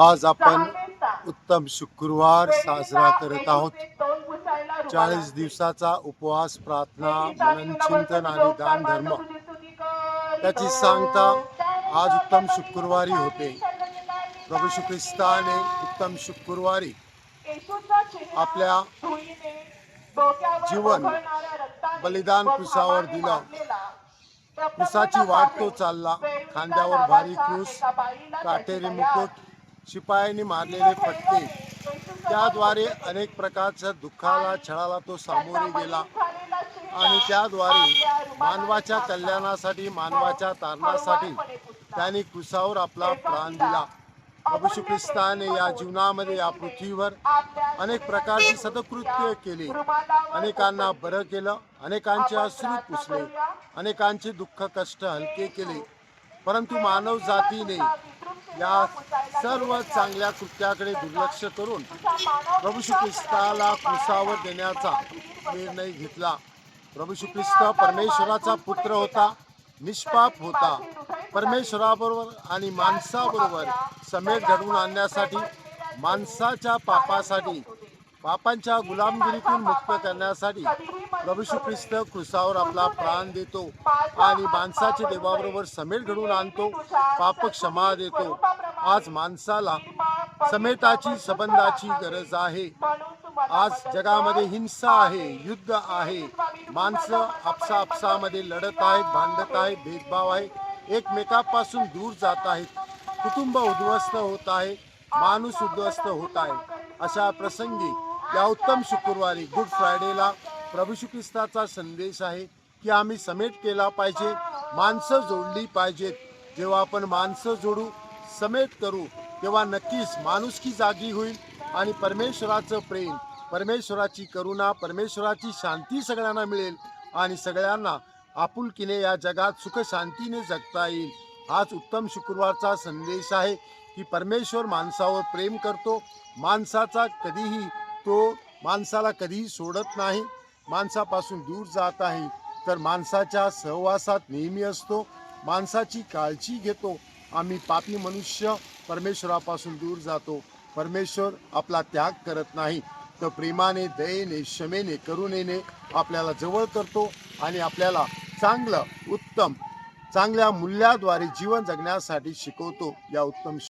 आज आपण उत्तम शुक्रवार साजरा करत आहोत. चाळीस दिवसाचा उपवास प्रार्थना मनन चिंतन आणि दान धर्म. त्याची सांगता आज उत्तम शुक्रवारी होते. प्रभू श्री ख्रिस्ताने उत्तम शुक्रवारी आपल्या जीवन बलिदान क्रुसावर दिलं. क्रुसाची वाट तो चालला. खांद्यावर भारी क्रूस काटेरी मुकुट शिपायांनी मारलेले फटके त्याद्वारे अनेक प्रकारच्या दुःखाला छळाला तो सामोरे गेला. आणि त्याद्वारे मानवाच्या कल्याणासाठी मानवाच्या तारणासाठी त्यांनी कुसावर आपला प्राण दिला. प्रभू श्री ख्रिस्ताने या जीवनामध्ये या पृथ्वीवर अनेक प्रकारची सदकृत्य केली. अनेकांना बरं केलं अनेकांचे अश्रू पुसले अनेकांचे दुःख कष्ट हलके केले. परंतु मानव जातीने या सर्व चांगल्या कृत्याकडे दुर्लक्ष करून प्रभू श्री ख्रिस्ताला कुसावर देण्याचा निर्णय घेतला. प्रभू श्री ख्रिस्त परमेश्वराचा पुत्र होता निष्पाप होता. परमेश्वराबरोबर आणि माणसाबरोबर समेट घडवून आणण्यासाठी माणसाच्या पापासाठी पापांच्या गुलामगिरीतून मुक्त करण्यासाठी प्रभू ख्रिस्त क्रुसावर आपला प्राण देतो आणि माणसाचे देवाबरोबर समेट घडवून आणतो पाप क्षमा देतो. आज माणसाला समेटाची संबंधाची गरज आहे. आज जगामध्ये हिंसा आहे युद्ध आहे. माणसं आपसा आपसामध्ये लढत आहेत भांडत आहेत भेदभाव आहे एकमेकापासून दूर जात आहेत. कुटुंब उद्ध्वस्त होत आहे माणूस उद्ध्वस्त होत आहे. अशा प्रसंगी या उत्तम शुक्रवारी गुड फ्रायडेला प्रभू श्री ख्रिस्ताचा संदेश आहे की आम्ही समेट केला पाहिजे माणसं जोडली पाहिजेत. जेव्हा आपण माणसं जोडू समेट करू तेव्हा नक्कीच माणुसकी जागी होईल आणि परमेश्वराचं प्रेम परमेश्वराची करुणा परमेश्वराची शांती सगळ्यांना मिळेल आणि सगळ्यांना आपुलकीने या जगात सुख शांतीने जगता येईल. हाच उत्तम शुक्रवारचा संदेश आहे की परमेश्वर माणसावर प्रेम करतो. माणसाचा कधीही तो माणसाला कधीही सोडत नाही. माणसापासून दूर जात आहे. तर माणसाच्या सहवासात नेहमी असतो. माणसाची काळजी घेतो. आम्ही पापी मनुष्य परमेश्वरापासून दूर जातो. परमेश्वर आपला त्याग करत नाही. तर प्रेमाने दयेने क्षमेने करुणेने आपल्याला जवळ करतो आणि आपल्याला चांगलं उत्तम चांगल्या मूल्याद्वारे जीवन जगण्यासाठी शिकवतो. या उत्तम